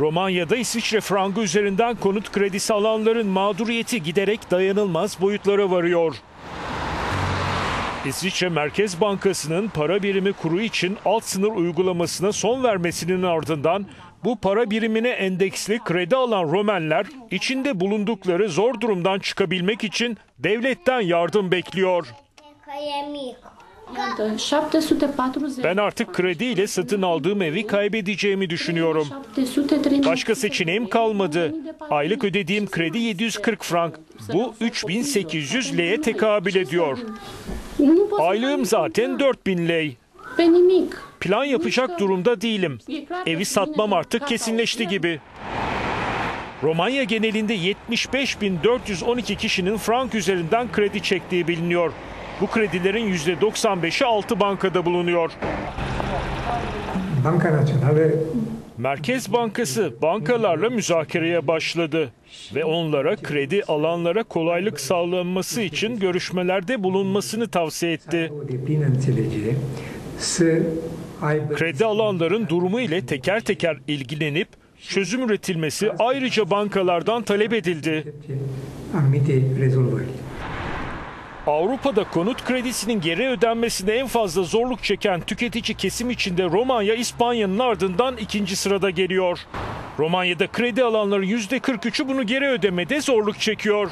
Romanya'da İsviçre frangı üzerinden konut kredisi alanların mağduriyeti giderek dayanılmaz boyutlara varıyor. İsviçre Merkez Bankası'nın para birimi kuru için alt sınır uygulamasına son vermesinin ardından bu para birimine endeksli kredi alan Romenler içinde bulundukları zor durumdan çıkabilmek için devletten yardım bekliyor. Iată, 740. Ben artık krediyle satın aldığım evi kaybedeceğimi düşünüyorum. 730. Başka seçeneğim kalmadı. Aylık ödediğim kredi 740 frank. Bu 3800 leye tekabül ediyor. Aylığım zaten 4000 ley. Plan yapacak durumda değilim. Evi satmam artık kesinleşti gibi. Romanya genelinde 75.412 kişinin frank üzerinden kredi çektiği biliniyor. Bu kredilerin %95'i 6 bankada bulunuyor. Merkez Bankası bankalarla müzakereye başladı ve onlara kredi alanlara kolaylık sağlanması için görüşmelerde bulunmasını tavsiye etti. Kredi alanların durumu ile teker teker ilgilenip çözüm üretilmesi ayrıca bankalardan talep edildi. Avrupa'da konut kredisinin geri ödenmesine en fazla zorluk çeken tüketici kesim içinde Romanya, İspanya'nın ardından ikinci sırada geliyor. Romanya'da kredi alanların %43'ü bunu geri ödemede zorluk çekiyor.